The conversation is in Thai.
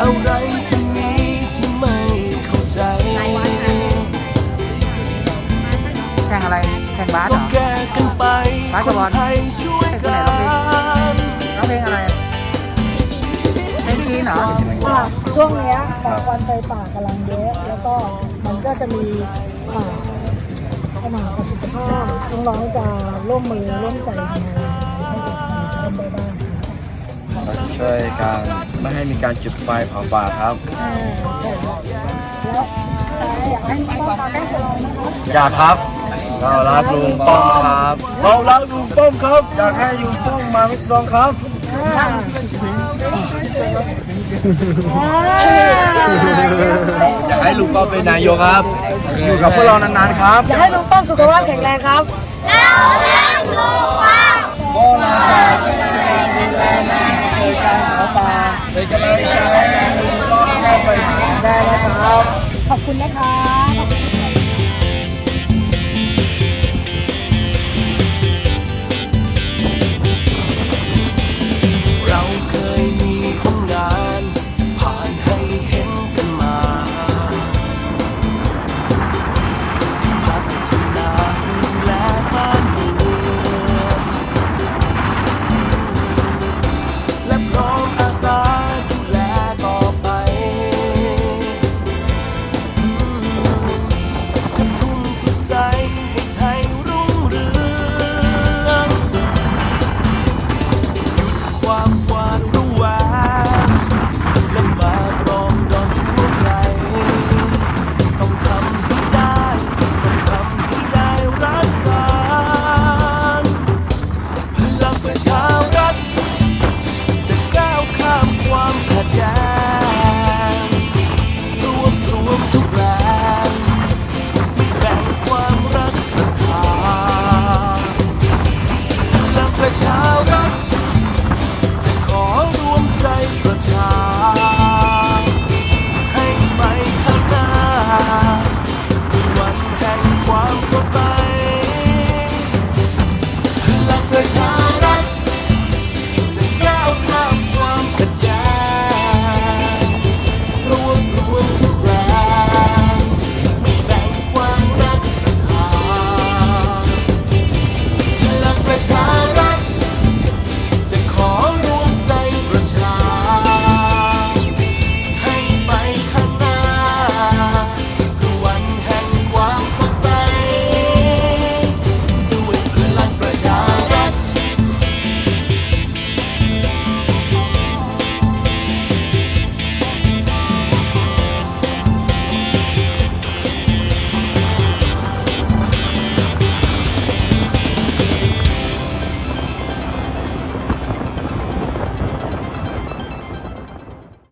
อะไรกันนี้ที่ไม่เข้าใจ แข่งอะไร แข่งบาสเหรก็อ แก่กันไป ไปคนไทยช่วยกันร้อเพลงอะไรเพลงจีนหรอช่วงนี้ยดอวันไฟป่ากำลังเยอะแล้วก็มันก็จะมีป่าเข้ามาประสิทธิภาพน้องจะร่วมมือร่วมใจทำนให้กิดควได้บ้าง ช่วยกัน ไม่ให้มีการจุดไฟเผาป่าครับอ่าใช่ครับแล้วอยากให้ป้องกันได้ของเรานะคะอยากครับ เรารักลุงป้อมครับ เรารักลุงป้อมครับ อยากให้ลุงป้อมมาวิศวงครับอ่าอยากให้ลุงป้อมเป็นนายกครับ อยู่กับพวกเรานานๆครับ อยากให้ลุงป้อมสุขภาพแข็งแรงครับเป็ นกำลังใจให้ลุงป้อมเข้าไปหาได้นะครับ ขอบคุณนะคะ high.